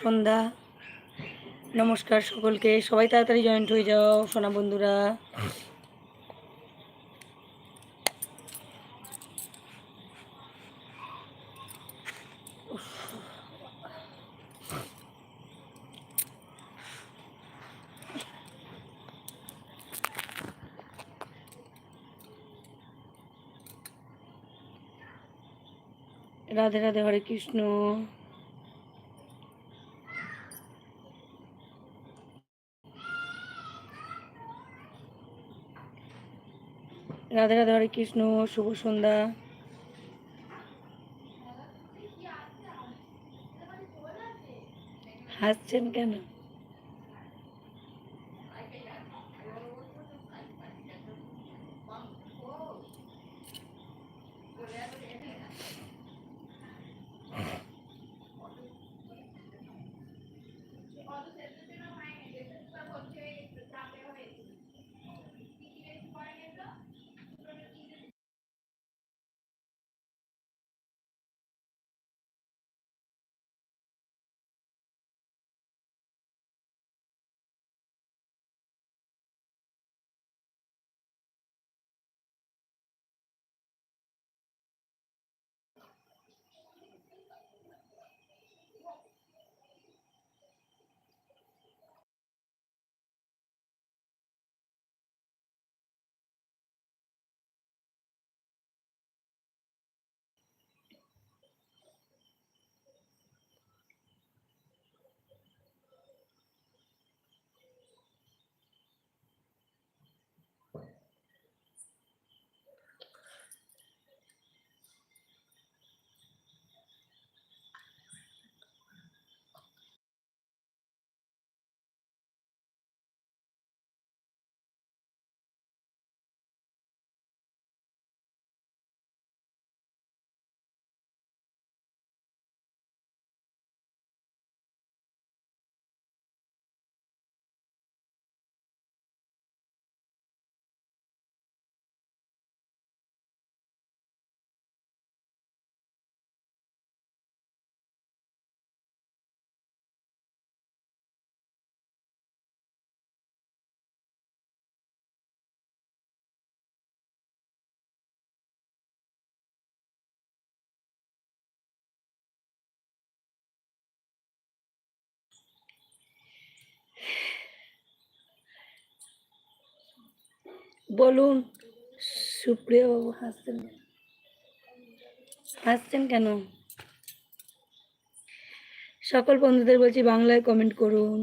সন্ধ্যা। নমস্কার সকলকে। সবাই তাড়াতাড়ি জয়েন্ট হয়ে যাও সোনা বন্ধুরা। রাধে রাধে হরে কৃষ্ণ। রাধে রাধে হরে কৃষ্ণ শুভ সন্ধ্যা। হাসছেন কেন? বলুন, সুপ্রিয়া বাবু হাসছেন হাসছেন কেন? সকল বন্ধুদের বলছি, বাংলায় কমেন্ট করুন।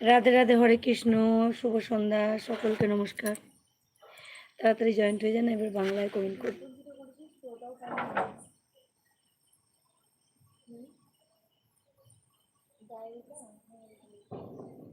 রাধে রাধে, হরে কৃষ্ণ, শুভ সন্ধ্যা, সকলকে নমস্কার। তাড়াতাড়ি জয়েন্ট হয়ে যান, এবার বাংলায় কমেন্ট করুন। dahil lang.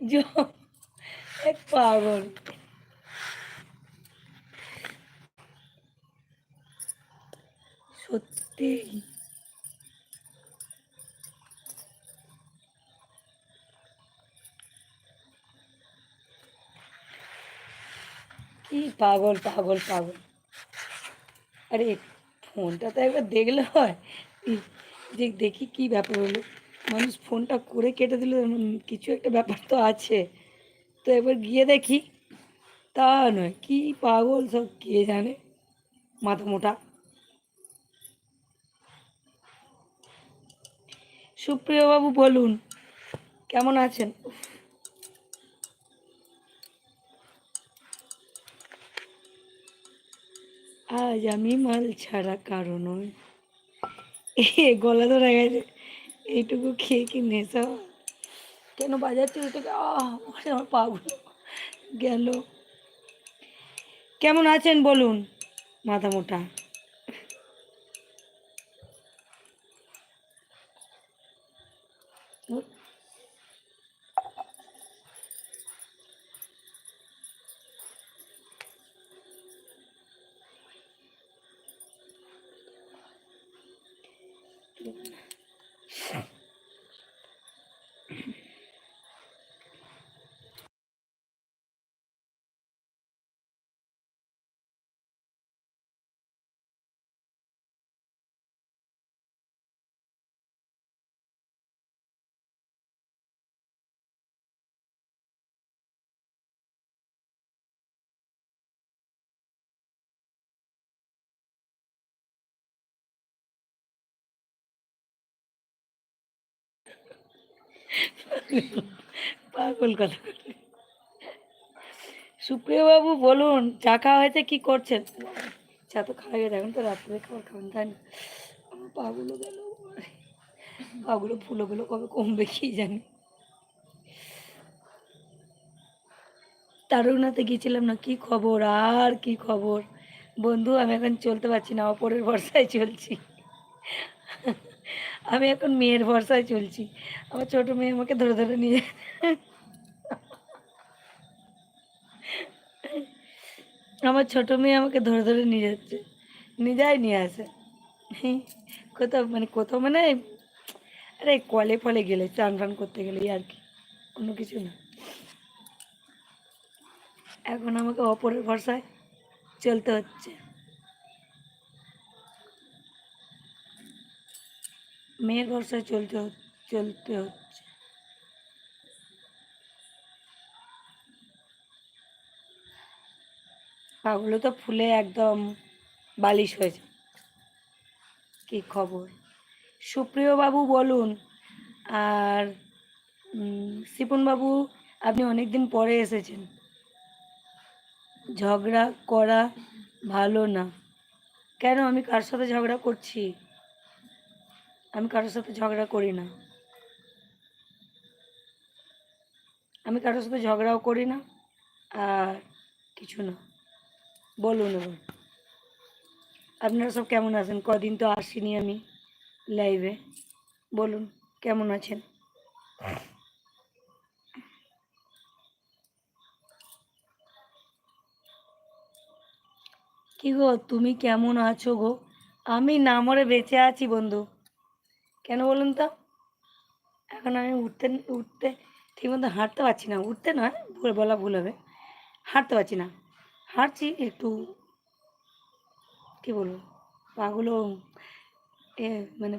জ- এক পাগল সত্যি কি পাগল পাগল পাগল আরে ফোনটা তো একবার দেখলে হয় এই যে দেখি কি ব্যাপার হলো মানুষ ফোনটা করে কেটে দিল কিছু একটা ব্যাপার তো আছে। তো এবার গিয়ে দেখি, তা নয়, কি পাগল সব, কে জানে? মাথা মোটা। সুপ্রিয় বাবু বলুন, কেমন আছেন? আজ আমি মাল ছাড়া কারও নয় এ, গলা ধরে গেছে। এইটুকু খেয়ে কি নেশা? কেন আহ ওরে আমার পাগুলো গেল। কেমন আছেন বলুন, মাথা মোটা? পাগল কথা সুপ্রিয় বাবু বলুন, চা খাওয়া হয়েছে? কি করছেন? চা তো খাওয়া গেছে, এখন তো রাত্রে খাবার খাবেন, তাই না? পাগুলো গেল। পাগুলো, ফুলোগুলো কবে কমবে কি জানি। তারুণাতে গিয়েছিলাম না, কি খবর? আর কি খবর? বন্ধু, আমি এখন চলতে পারছি না, অপরের ভরসায় চলছি। আমি এখন মেয়ের ভরসায় চলছি। আমার ছোট মেয়ে আমাকে ধরে ধরে নিয়ে আমার ছোট মেয়ে আমাকে ধরে ধরে নিয়ে যাচ্ছে। নিয়ে যায়, নিয়ে আসে। কোথাও মানে কোথাও মানে আরে কলে ফলে গেলে, চান ফান করতে গেলে আর কি অন্য কিছু না। এখন আমাকে অপরের ভরসায় চলতে হচ্ছে। মেয়ের ভরসায় চলতে চলতে হচ্ছে। পাগুলো তো ফুলে একদম বালিশ হয়েছে। কি খবর? সুপ্রিয় বাবু বলুন, আর বাবু, আপনি অনেক দিন পরে এসেছেন। ঝগড়া করা ভালো না। কেন আমি কার সাথে ঝগড়া করছি? আমি কারোর সাথে ঝগড়া করি না। আমি কারোর সাথে ঝগড়াও করি না আর কিছু না। বলুন আপনারা সব কেমন আছেন? কদিন তো আসিনি আমি লাইভে বলুন, কেমন আছেন? কি গো, তুমি কেমন আছো গো? আমি না মরে বেঁচে আছি বন্ধু। কেন বলুন তো? এখন আমি উঠতে উঠতে ঠিক মতো হাঁটতে পারছি না। উঠতে নয়, বলা ভুল হবে। হাঁটতে পারছি না। হাঁটছি একটু, কি বলব? পাগুলো এ মানে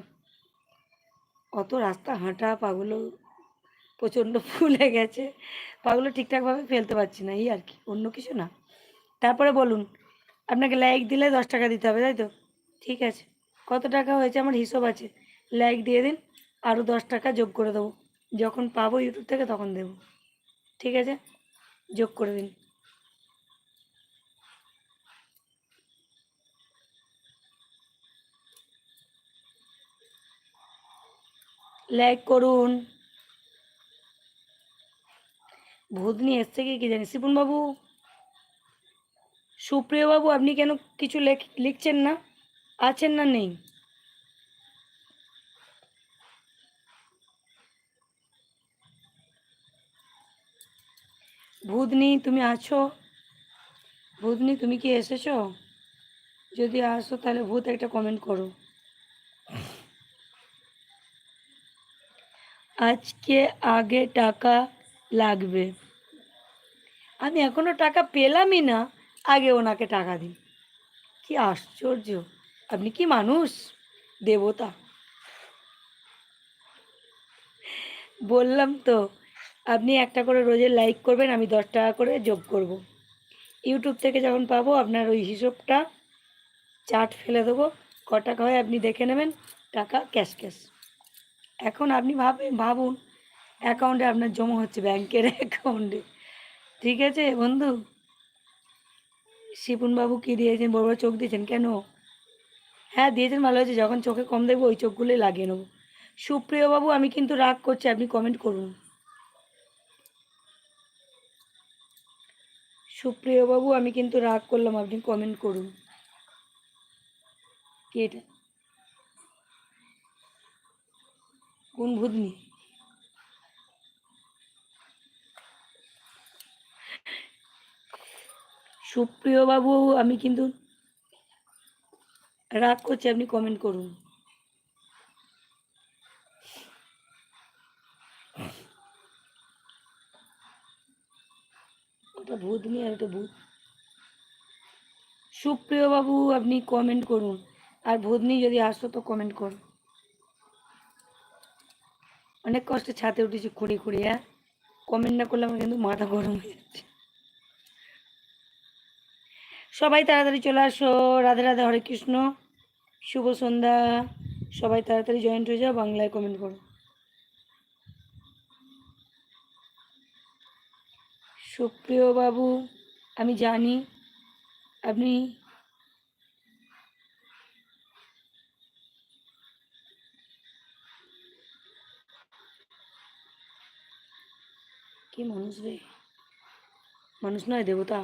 অত রাস্তা হাঁটা পাগুলো প্রচণ্ড ফুলে গেছে। পাগুলো ঠিকঠাকভাবে ফেলতে পারছি না, এই আর কি, অন্য কিছু না। তারপরে বলুন, আপনাকে লাইক দিলে দশ টাকা দিতে হবে, তাই তো? ঠিক আছে। কত টাকা হয়েছে? আমার হিসাব আছে। লাইক দিয়ে দিন আরও দশ টাকা যোগ করে দেবো। যখন পাবো ইউটিউব থেকে তখন দেবো। ঠিক আছে? যোগ করে দিন। লাইক করুন। ভূত নিয়ে এসছে কি জানি? শিপুন বাবু। সুপ্রিয় বাবু, আপনি কেন কিছু লেখ- লিখছেন না? আছেন না নেই? ভূতনি, তুমি আছো? ভূতনি, তুমি কি এসেছ? যদি আসো, তাহলে ভূত একটা কমেন্ট করো। আজকে আগে টাকা লাগবে। আমি এখনও টাকা পেলামই না, আগে ওনাকে টাকা দিই। কি আশ্চর্য, আপনি কি মানুষ? দেবতা। বললাম তো আপনি একটা করে রোজে লাইক করবেন, আমি দশ টাকা করে যোগ করব। ইউটিউব থেকে যখন পাবো, আপনার ওই হিসোবটা চার্ট ফেলে দেবো। ক টাকা হয় আপনি দেখে নেবেন, টাকা ক্যাশ ক্যাশ এখন আপনি ভাবেন ভাবুন অ্যাকাউন্টে আপনার জমা হচ্ছে ব্যাংকের অ্যাকাউন্টে ঠিক আছে বন্ধু? শিপুনবাবু কী দিয়েছেন? বড় বড় চোখ দিয়েছেন কেন? হ্যাঁ দিয়েছেন, ভালো হয়েছে। যখন চোখে কম দেখব, ওই চোখগুলোই লাগিয়ে নেব। সুপ্রিয়বাবু আমি কিন্তু রাগ করছি, আপনি কমেন্ট করুন। সুপ্রিয়বাবু, আমি কিন্তু রাগ করলাম, আপনি কমেন্ট করুন। কি এটা? কোন ভূতনি? সুপ্রিয়বাবু, আমি কিন্তু রাগ করছি, আপনি কমেন্ট করুন। ওটা ভূত নিয়ে আর এটা ভূত। সুপ্রিয় বাবু, আপনি কমেন্ট করুন। আর ভূত নিয়ে যদি আসতো তো কমেন্ট করুন। অনেক কষ্টে ছাতে উঠেছি খুঁড়ি খুঁড়ি হ্যাঁ? কমেন্ট না করলে আমার কিন্তু মাথা গরম হয়ে যাচ্ছে। সবাই তাড়াতাড়ি চলে আসো। রাধে রাধে, হরে কৃষ্ণ। শুভ সন্ধ্যা। সবাই তাড়াতাড়ি জয়েন্ট হয়ে যাও, বাংলায় কমেন্ট করো। সুপ্রিয় বাবু আমি জানি আপনি কি মানুষ রে? মানুষ নয় দেবতা।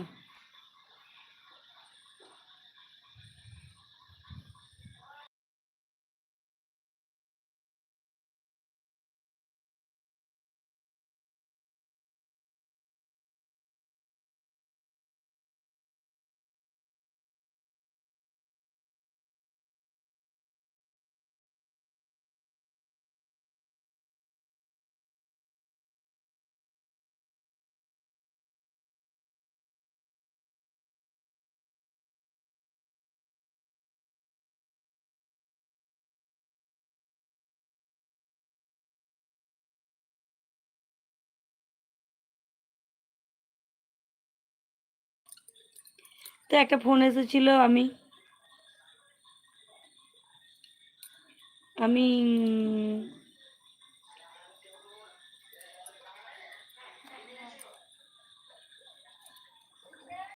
তো একটা ফোন এসেছিল আমি। আমি